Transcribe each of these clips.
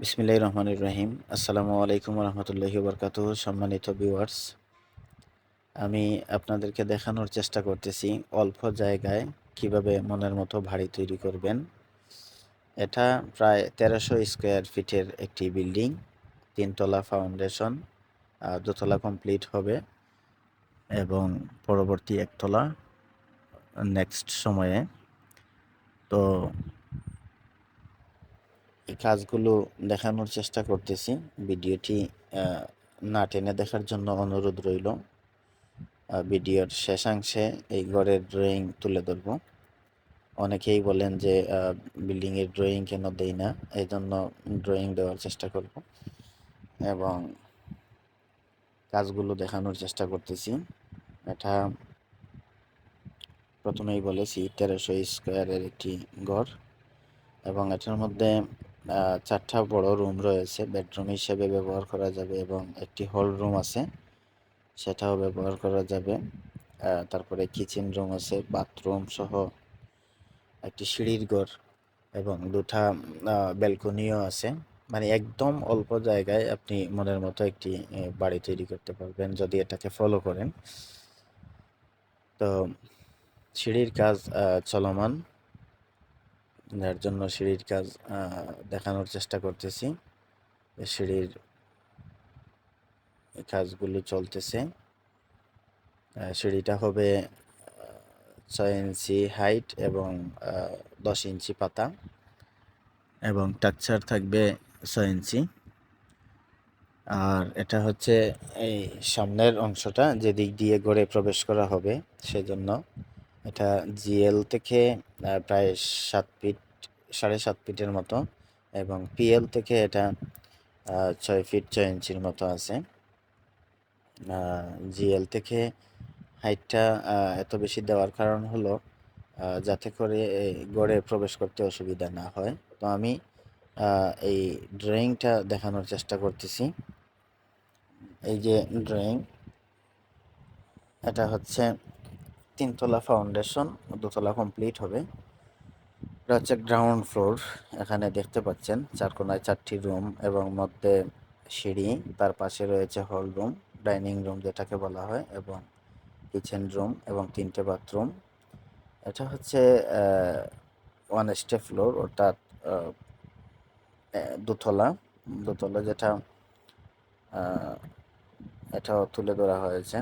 বিসমিল্লাহির রহমানির রহিম। আসসালামু আলাইকুম রহমতুল্লাহি বরকাত সম্মানিত ভিউয়ার্স আমি আপনাদেরকে দেখানোর চেষ্টা করতেছি অল্প জায়গায় কীভাবে মনের মতো বাড়ি তৈরি করবেন। এটা প্রায় তেরোশো স্কোয়ার ফিটের একটি বিল্ডিং, তিনতলা ফাউন্ডেশন দোতলা কমপ্লিট হবে এবং পরবর্তী একতলা নেক্সট সময়ে। তো কাজগুলো দেখানোর চেষ্টা করতেছি। ভিডিওটি না টেনে দেখার জন্য অনুরোধ রইল। ভিডিওর শেষাংশে এই ঘরের ড্রয়িং তুলে ধরব। অনেকেই বলেন যে বিল্ডিংয়ের ড্রয়িং কেন দেই না এই জন্য ড্রয়িং দেওয়ার চেষ্টা করব এবং কাজগুলো দেখানোর চেষ্টা করতেছি। এটা প্রথমেই বলেছি, তেরোশো স্কোয়ারের একটি ঘর এবং এটার মধ্যে চারটা বড় রুম রয়েছে। বেডরুম হিসেবে ব্যবহার করা যাবে এবং একটি হল রুম আছে, সেটাও ব্যবহার করা যাবে। তারপরে কিচেন রুম আছে বাথরুম সহ একটি সিঁড়ির ঘর এবং দুটা ব্যালকনিও আছে। মানে একদম অল্প জায়গায় আপনি মনের মতো একটি বাড়ি তৈরি করতে পারবেন যদি এটাকে ফলো করেন। তো সিঁড়ির কাজ চলমান। যার জন্য সিঁড়ির কাজ দেখানোর চেষ্টা করতেছি। সিঁড়ির কাজগুলো চলতেছে। সিঁড়িটা হবে ছয় ইঞ্চি হাইট এবং দশ ইঞ্চি পাতা এবং টাকচার থাকবে ছয় ইঞ্চি। আর এটা হচ্ছে এই সামনের অংশটা যে দিক দিয়ে গড়ে প্রবেশ করা হবে সেজন্য। এটা জিএল থেকে প্রায় সাত ফিট সাড়ে সাত ফিটের মতো এবং পিএল থেকে এটা ছয় ফিট ছয় ইঞ্চির মতো আছে। জিএল থেকে হাইটটা এত বেশি দেওয়ার কারণ হলো যাতে করে গড়ে প্রবেশ করতে অসুবিধা না হয়। তো আমি এই ড্রয়িংটা দেখানোর চেষ্টা করতেছি। এই যে ড্রয়িং, এটা হচ্ছে তিনতলা ফাউন্ডেশন, দোতলা কমপ্লিট হবে। এটা হচ্ছে গ্রাউন্ড ফ্লোর এখানে দেখতে পাচ্ছেন চার কোনায় চারটি রুম এবং মধ্যে সিঁড়ি, তার পাশে রয়েছে হল রুম ডাইনিং রুম যেটাকে বলা হয়, এবং কিচেন রুম এবং তিনটে বাথরুম এটা হচ্ছে ওয়ান স্টে ফ্লোর অর্থাৎ দোতলা। দোতলা যেটা এটাও তুলে ধরা হয়েছে।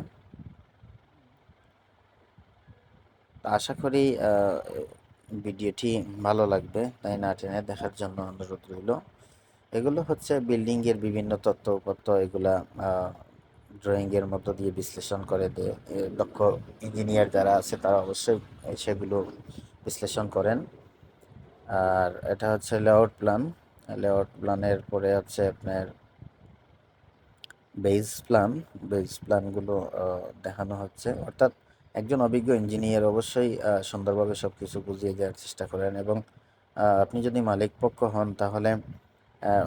আশা করি ভিডিওটি ভালো লাগবে, তাই না টেনে দেখার জন্য অনুরোধ রইল। এগুলো হচ্ছে বিল্ডিংয়ের বিভিন্ন তথ্য উপত্য এগুলা ড্রয়িংয়ের মধ্য দিয়ে বিশ্লেষণ করে দেয় দক্ষ ইঞ্জিনিয়ার যারা আছে তারা অবশ্যই সেগুলো বিশ্লেষণ করেন। আর এটা হচ্ছে লেআউট প্ল্যান লেআউট প্ল্যানের পরে হচ্ছে আপনার বেস প্ল্যান বেস প্ল্যানগুলো দেখানো হচ্ছে। অর্থাৎ একজন অভিজ্ঞ ইঞ্জিনিয়ার অবশ্যই সুন্দরভাবে সব কিছু বুঝিয়ে দেওয়ার চেষ্টা করেন এবং আপনি যদি মালিক পক্ষ হন তাহলে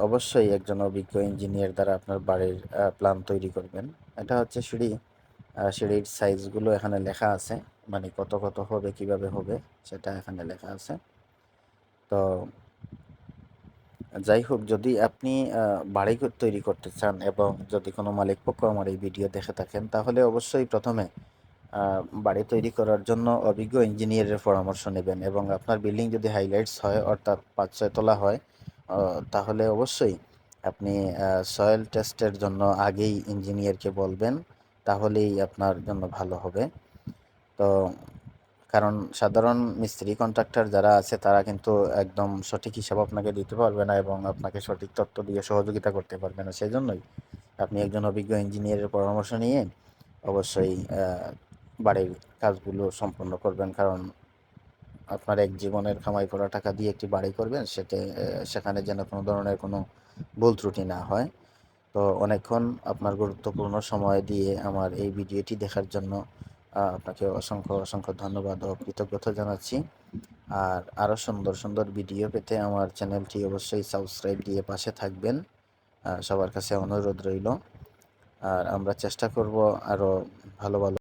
অবশ্যই একজন অভিজ্ঞ ইঞ্জিনিয়ার দ্বারা আপনার বাড়ির প্ল্যান তৈরি করবেন। এটা হচ্ছে সিঁড়ি সিঁড়ির সাইজগুলো এখানে লেখা আছে মানে কত কত হবে, কীভাবে হবে সেটা এখানে লেখা আছে। তো যাই হোক, যদি আপনি বাড়ি তৈরি করতে চান এবং যদি কোনো মালিক পক্ষ আমার এই ভিডিও দেখে থাকেন, তাহলে অবশ্যই প্রথমে বাড়ি তৈরি করার জন্য অভিজ্ঞ ইঞ্জিনিয়ারের পরামর্শ নেবেন এবং আপনার বিল্ডিং যদি হাইলাইটস হয়, অর্থাৎ পাঁচ ছয় তোলা হয় তাহলে অবশ্যই আপনি সয়েল টেস্টের জন্য আগেই ইঞ্জিনিয়ারকে বলবেন, তাহলেই আপনার জন্য ভালো হবে। তো কারণ সাধারণ মিস্ত্রি কন্ট্রাক্টর যারা আছে, তারা কিন্তু একদম সঠিক হিসাব আপনাকে দিতে পারবে না এবং আপনাকে সঠিক তথ্য দিয়ে সহযোগিতা করতে পারবে না। সেই জন্যই আপনি একজন অভিজ্ঞ ইঞ্জিনিয়ারের পরামর্শ নিয়ে অবশ্যই বাড়ির কাজগুলো সম্পন্ন করবেন, কারণ আপনার এক জীবনের কামাই করা টাকা দিয়ে একটি বাড়ি করবেন সেতে সেখানে যেন কোনো ধরনের কোনো ভুল ত্রুটি না হয়। তো অনেকক্ষণ আপনার গুরুত্বপূর্ণ সময় দিয়ে আমার এই ভিডিওটি দেখার জন্য আপনাকে অসংখ্য অসংখ্য ধন্যবাদ ও কৃতজ্ঞতা জানাচ্ছি। আর আরও সুন্দর সুন্দর ভিডিও পেতে আমার চ্যানেলটি অবশ্যই সাবস্ক্রাইব দিয়ে পাশে থাকবেন সবার কাছে অনুরোধ রইল। আর আমরা চেষ্টা করব আরও ভালো ভালো